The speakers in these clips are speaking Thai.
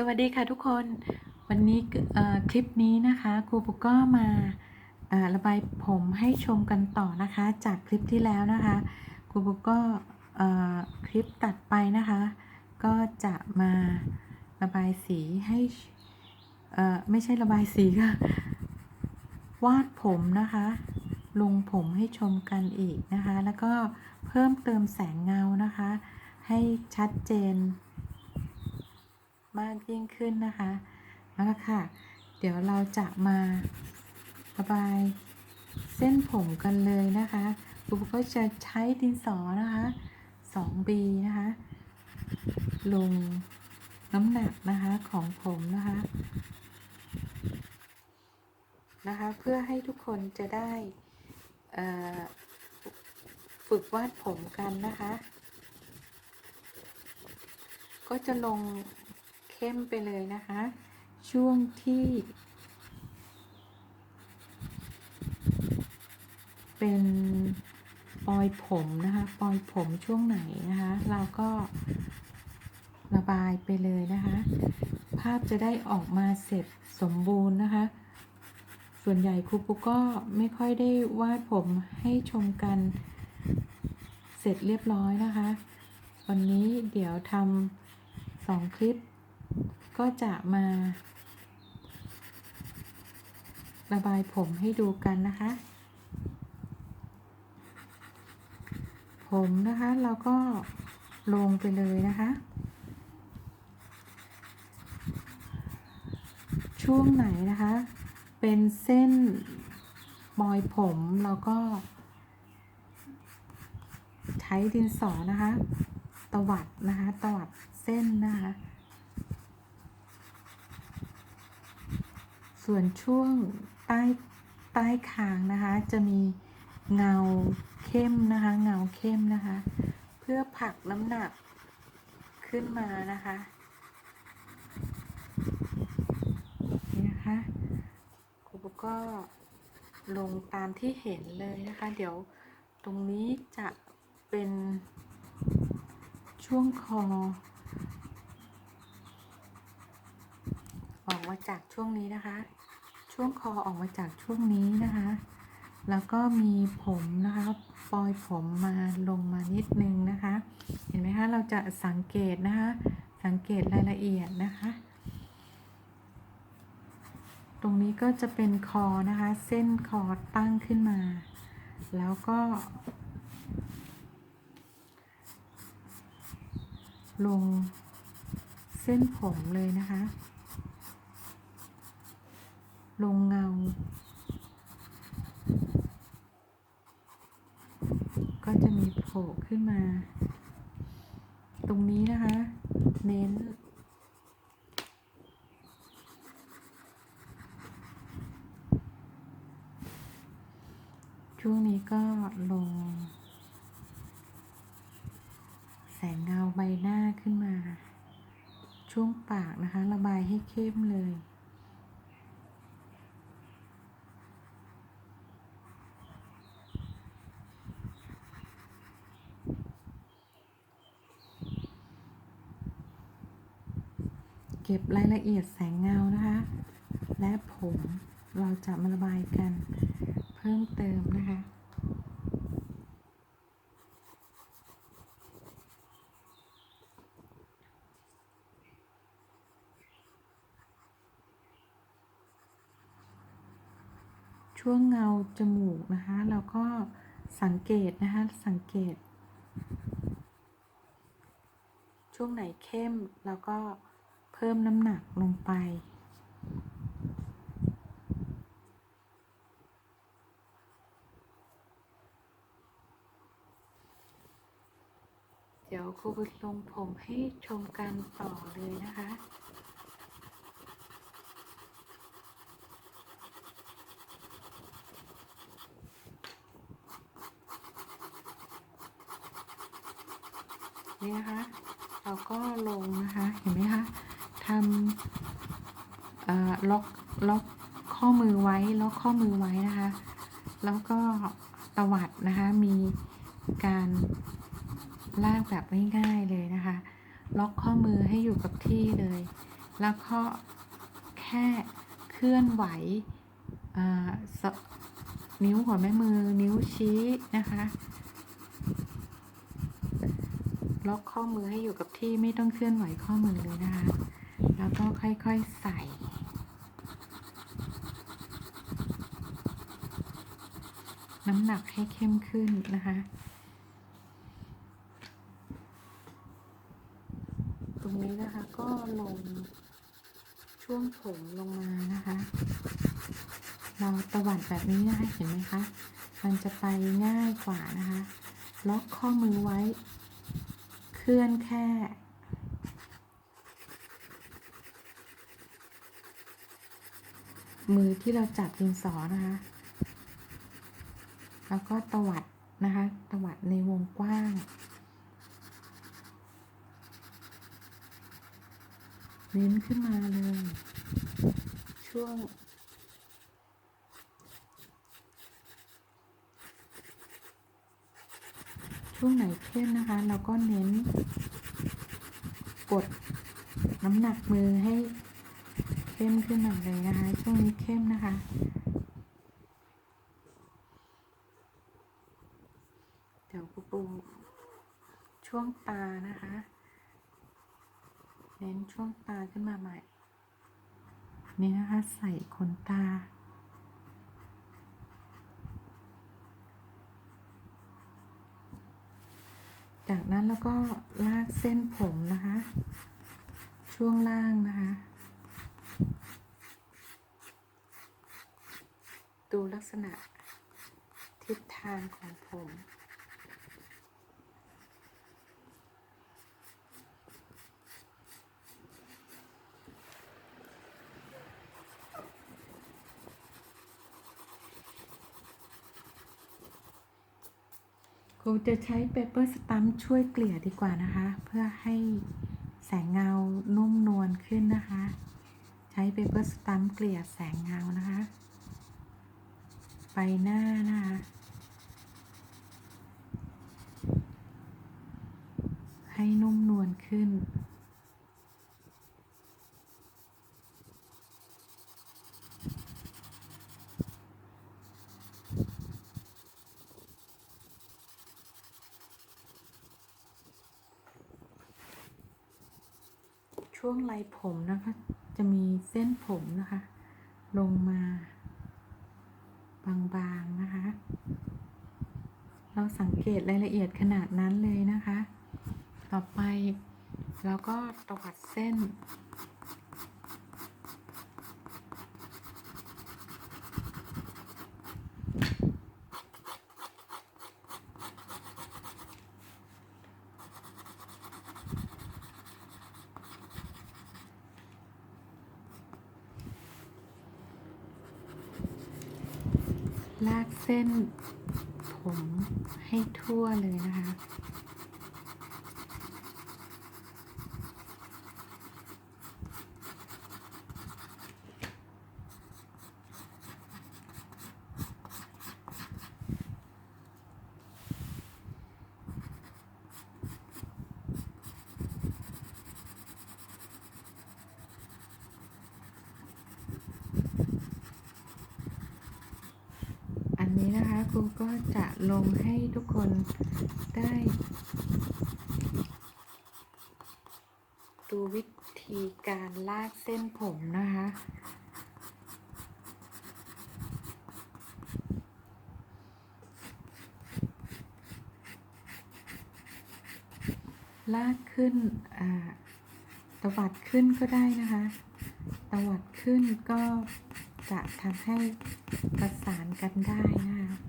สวัสดีค่ะทุกคนวันนี้คลิปนี้นะคะครูปุกก็มาระบายผมให้ชมกันต่อนะคะ จากคลิปที่แล้วนะคะครูปุกก็คลิปตัดไปนะคะ ก็จะมาระบายสีให้ไม่ใช่ระบายสีค่ะวาดผมนะคะ ลงผมให้ชมกันอีกนะคะ แล้วก็เพิ่มเติมแสงเงานะคะ ให้ชัดเจน มากยิ่งขึ้นนะคะเอาละค่ะ เดี๋ยวเราจะมาระบายเส้นผมกันเลยนะคะครูก็จะใช้ดินสอนะคะ 2B นะคะ ลงน้ำหนักนะคะของผมนะคะ นะคะ เพื่อให้ทุกคนจะได้ฝึกวาดผมกันนะคะ ก็จะลง เข้มไปเลยนะคะ ช่วงที่ เป็นปลอยผมนะคะปลอยผมช่วงไหนนะคะ เราก็ระบายไปเลยนะคะ ภาพจะได้ออกมาเสร็จสมบูรณ์นะคะ ส่วนใหญ่ครูปุ๊กก็ไม่ค่อยได้วาดผมให้ชมกันเสร็จเรียบร้อยนะคะ วันนี้เดี๋ยวทำสองคลิป ก็จะมา ระบายผมให้ดูกันนะคะ ผมนะคะเราก็ลงไปเลยนะคะ ช่วงไหนนะคะ เป็นเส้นบอยผมเราก็ใช้ดินสอนะคะ ตวัดนะคะ ตวัดเส้นนะคะ ส่วนช่วงใต้ใต้คางนะคะ จะมีเงาเข้มนะคะ เงาเข้มนะคะ เพื่อผลักน้ำหนักขึ้นมานะคะนี่นะคะครูปก็ลงตามที่เห็นเลยนะคะ เดี๋ยวตรงนี้จะเป็นช่วงคอออกมาจากช่วงนี้นะคะ ช่วงคอออกมาจากช่วงนี้นะคะ แล้วก็มีผมนะคะปลอยผมมาลงมานิดนึงนะคะ เห็นไหมคะ เราจะสังเกตนะคะ สังเกตรายละเอียดนะคะ ตรงนี้ก็จะเป็นคอนะคะ เส้นคอตั้งขึ้นมา แล้วก็ลงเส้นผมเลยนะคะ ลงเงา ก็จะมีโผล่ขึ้นมา ตรงนี้นะคะ เน้นช่วงนี้ก็ลง แสงเงาใบหน้าขึ้นมา ช่วงปากนะคะ ระบายให้เข้มเลย เก็บรายละเอียดแสงเงานะคะ และผมเราจะมาระบายกันเพิ่มเติมนะคะช่วงเงาจมูกนะคะ เราก็สังเกตนะคะ สังเกต ช่วงไหนเข้ม เราก็ พิ่มน้ำหนักลงไป เดี๋ยวครูบุญลงผมให้ชมกันต่อเลยนะคะนี่นะคะ เราก็ลงนะคะ เห็นไหมคะ ทำล็อกล็อกข้อมือไว้ล็อกข้อมือไว้นะคะ แล้วก็ตวัดนะคะมีการลากแบบง่ายๆเลยนะคะ ล็อกข้อมือให้อยู่กับที่เลย แล้วก็แค่เคลื่อนไหวนิ้วหัวแม่มือนิ้วชี้นะคะ ล็อกข้อมือให้อยู่กับที่ไม่ต้องเคลื่อนไหวข้อมือเลยนะคะ แล้วก็ค่อยๆใส่น้ำหนักให้เข้มขึ้นนะคะ ตรงนี้นะคะก็ลงช่วงผมลงมานะคะ เราตวัดแบบนี้นะคะเห็นไหมคะ มันจะไปง่ายกว่านะคะ ล็อกข้อมือไว้ เคลื่อนแค่ มือที่เราจับดินสอนะคะ แล้วก็ตวัดนะคะ ตวัดในวงกว้าง เน้นขึ้นมาเลย ช่วง ช่วงไหนเข้มนะคะ เราก็เน้น กดน้ำหนักมือให้ เข้มขึ้นมาเลยนะคะ ช่วงนี้เข้มนะคะ เดี๋ยวปูปูช่วงตานะคะ เน้นช่วงตาขึ้นมาใหม่ นี่นะคะใส่ขนตาจากนั้นแล้วก็ลากเส้นผมนะคะ ช่วงล่างนะคะ ดูลักษณะทิศทางของผมครูจะใช้เปเปอร์สตัมช่วยเกลี่ยดีกว่านะคะ เพื่อให้แสงเงานุ่มนวลขึ้นนะคะ ใช้เปเปอร์สตัมเกลี่ยแสงเงานะคะ ไปหน้านะคะให้นุ่มนวลขึ้น ช่วงไหล่ผมนะคะ จะมีเส้นผมนะคะ ลงมา บางๆนะคะ เราสังเกตรายละเอียดขนาดนั้นเลยนะคะ ต่อไปเราก็ตวัดเส้น ลาก เส้นผมให้ทั่วเลยนะคะ อันนี้นะคะครู ก็จะลงให้ทุกคนได้ ดูวิธีการลากเส้นผมนะคะ ลากขึ้นตวัดขึ้นก็ได้นะคะตวัดขึ้นก็จะทำให้ประสานกันได้นะคะ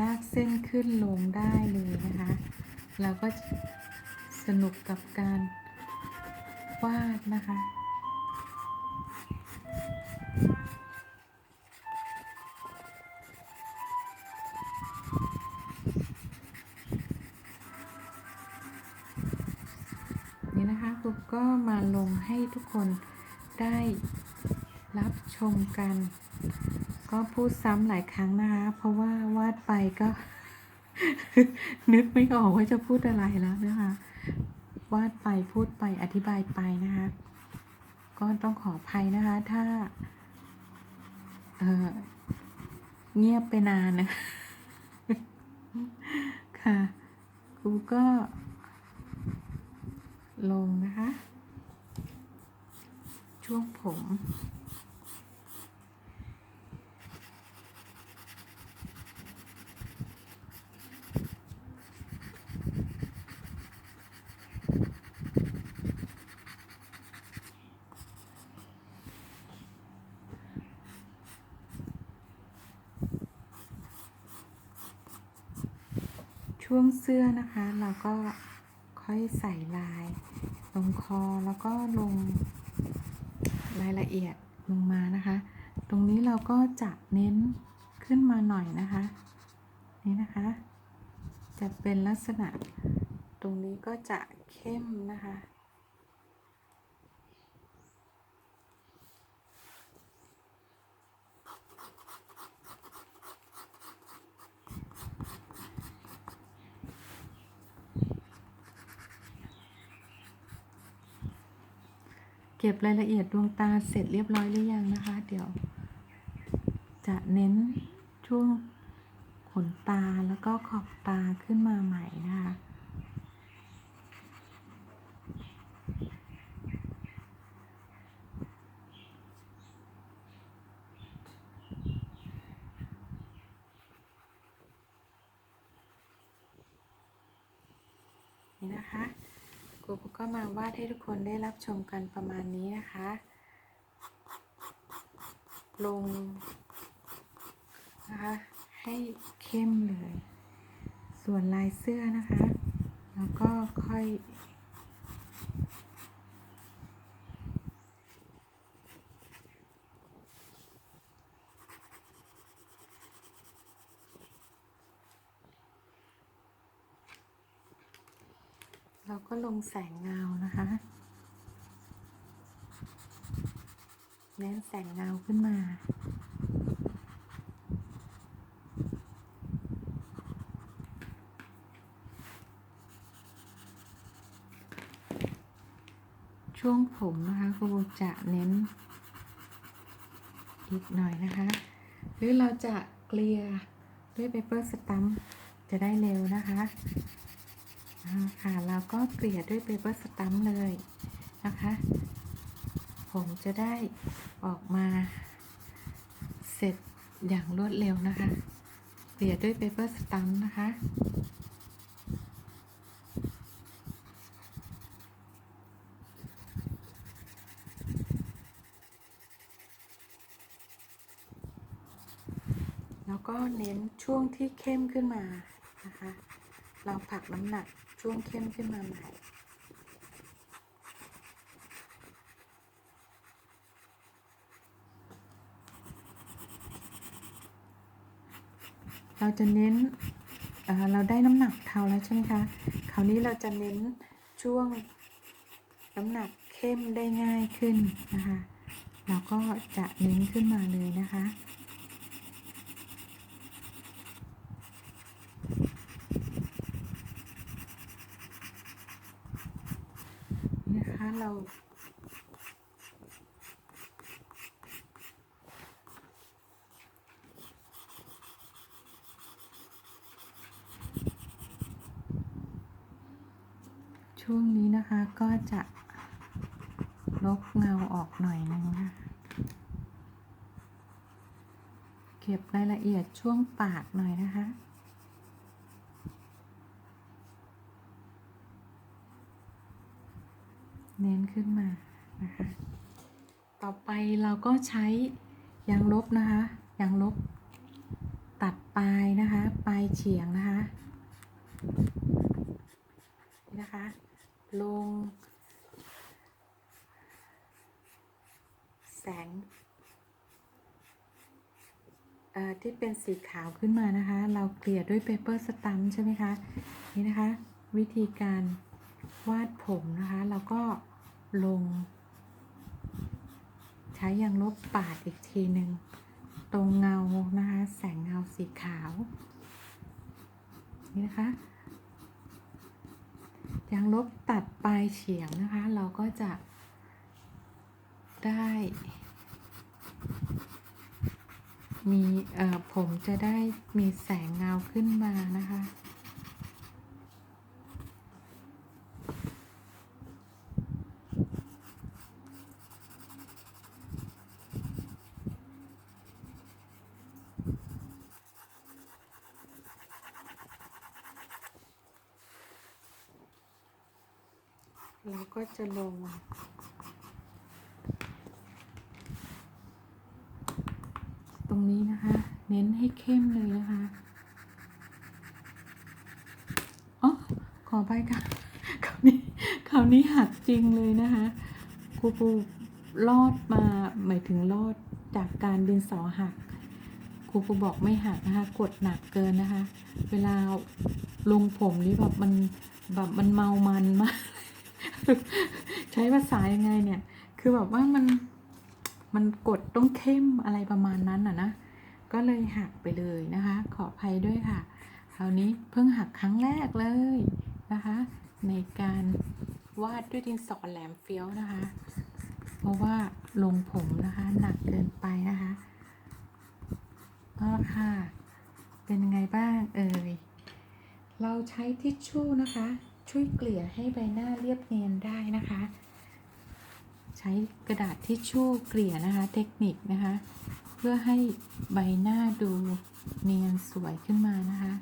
ลากเส้นขึ้นลงได้เลยนะคะ แล้วก็สนุกกับการวาดนะคะนี่นะคะครูก็มาลงให้ทุกคนได้ รับชมกัน ก็พูดซ้ำหลายครั้งนะคะ เพราะว่าวาดไปก็ นึกไม่ออกว่าจะพูดอะไรแล้วนะคะ วาดไปพูดไปอธิบายไปนะคะ ก็ต้องขออภัยนะคะ ถ้า เออเงียบไปนานนะค่ะครูก็ ลงนะคะ ช่วงผม ช่วงเสื้อนะคะ เราก็ค่อยใส่ลายลงคอแล้วก็ลงรายละเอียดลงมานะคะ ตรงนี้เราก็จะเน้นขึ้นมาหน่อยนะคะ นี่นะคะ จะเป็นลักษณะ ตรงนี้ก็จะเข้มนะคะ เก็บรายละเอียดดวงตาเสร็จเรียบร้อยหรือยังนะคะ เดี๋ยว จะเน้นช่วงขนตาแล้วก็ขอบตาขึ้นมาใหม่นะคะ นี่นะคะ รูก็มาวาดให้ทุกคนได้รับชมกันประมาณนี้นะคะ ลงนะคะให้เข้มเลย ส่วนลายเสื้อนะคะ แล้วก็ค่อย เราก็ลงแสงเงานะคะ เน้นแสงเงาขึ้นมา ช่วงผมนะคะครูจะเน้น อีกหน่อยนะคะ หรือเราจะเกลี่ยด้วยเปเปอร์สตัมจะได้เร็วนะคะ ค่ะแล้วก็เกลี่ยด้วยเปเปอร์สตัมเลยนะคะ ผมจะได้ออกมาเสร็จอย่างรวดเร็วนะคะ เกลี่ยด้วยเปเปอร์สตัมนะคะแล้วก็เน้นช่วงที่เข้มขึ้นมานะคะ เราผลักน้ำหนัก ช่วงเข้มขึ้นมาใหม่เราจะเน้นเเราได้น้ำหนักเทาแล้วใช่ไหมคะ คราวนี้เราจะเน้นช่วงน้ำหนักเข้มได้ง่ายขึ้นนะคะ เราก็จะเน้นขึ้นมาเลยนะคะ นะคะเรา ช่วงนี้นะคะก็จะลบเงาออกหน่อยนึงนะคะเก็บรายละเอียดช่วงปากหน่อยนะคะ น้นขึ้นมานะคะ ต่อไปเราก็ใช้ยางลบนะคะยางลบ ตัดปลายนะคะ ปลายเฉียงนะคะนี่นะคะ ลง แสงที่เป็นสีขาวขึ้นมานะคะ เราเกลี่ยด้วยเปเปอร์สตัมใช่ไหมคะ นี่นะคะ วิธีการวาดผมนะคะแล้วก็ ลง ใช้ยางลบปาดอีกทีหนึ่งตรงเงานะคะ แสงเงาสีขาว นี่นะคะยางลบตัดปลายเฉียงนะคะ เราก็จะได้ มีเอ่อผมจะได้มีแสงเงาขึ้นมานะคะ จะลง ตรงนี้นะคะ เน้นให้เข้มเลยนะคะอ๋อขอไปค่ะคราวนี้คราวนี้หักจริงเลยนะคะครูปูรอดมาหมายถึงรอดจากการดินสอหักครูปูบอกไม่หักนะคะกดหนักเกินนะคะ เวลาลงผมนี่แบบมันแบบมันเมามันมาก ใช้ภาษายังไงเนี่ย คือแบบว่ามันมันกดต้องเข้มอะไรประมาณนั้นอะนะ ก็เลยหักไปเลยนะคะ ขออภัยด้วยค่ะ คราวนี้เพิ่งหักครั้งแรกเลยนะคะ ในการวาดด้วยดินสอแหลมเฟี้ยวนะคะ เพราะว่าลงผมนะคะหนักเกินไปนะคะเอาละค่ะ เป็นยังไงบ้างเอ่ย เราใช้ทิชชู่นะคะ ช่วยเกลี่ยให้ใบหน้าเรียบเนียนได้นะคะ ใช้กระดาษทิชชู่เกลี่ยนะคะ เทคนิคนะคะ เพื่อให้ใบหน้าดูเนียนสวยขึ้นมานะคะ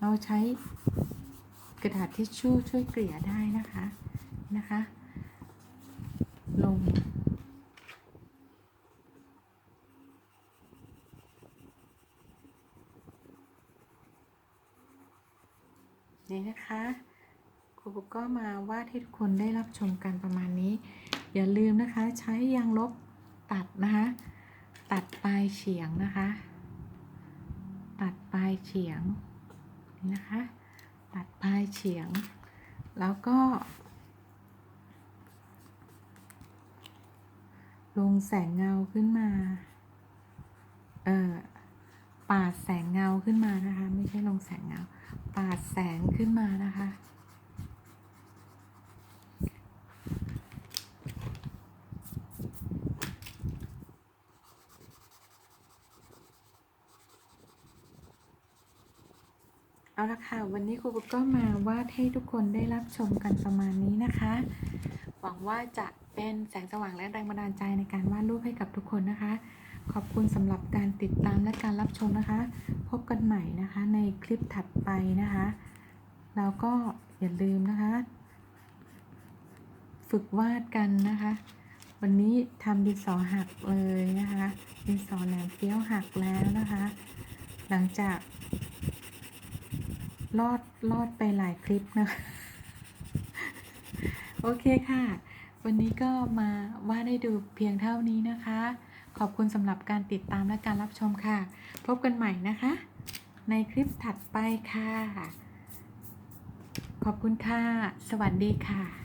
เราใช้กระดาษทิชชู่ช่วยเกลี่ยได้นะคะนะคะ ลงนี่นะคะ ครูก็มาวาดให้ทุกคนได้รับชมกันประมาณนี้ อย่าลืมนะคะใช้ยางลบตัดนะคะ ตัดปลายเฉียงนะคะ ตัดปลายเฉียงนี่นะคะ ตัดปลายเฉียง แล้วก็ ลงแสงเงาขึ้นมา เอ่อปาดแสงเงาขึ้นมานะคะ ไม่ใช่ลงแสงเงา ปาดแสงขึ้นมานะคะ เอาละค่ะ วันนี้ครูปุ๊กก็มาวาดให้ทุกคนได้รับชมกันประมาณนี้นะคะ หวังว่าจะเป็นแสงสว่างและแรงบันดาลใจในการวาดรูปให้กับทุกคนนะคะ ขอบคุณสำหรับการติดตามและการรับชมนะคะ พบกันใหม่นะคะในคลิปถัดไปนะคะ แล้วก็อย่าลืมนะคะ ฝึกวาดกันนะคะ วันนี้ทำดินสอหักเลยนะคะ ดินสอแหลมเฟี้ยวหักแล้วนะคะ หลังจาก ลอดลอดไปหลายคลิปนะคะโอเคค่ะ วันนี้ก็มาว่าได้ดูเพียงเท่านี้นะคะ ขอบคุณสำหรับการติดตามและการรับชมค่ะ พบกันใหม่นะคะ ในคลิปถัดไปค่ะ ขอบคุณค่ะ สวัสดีค่ะ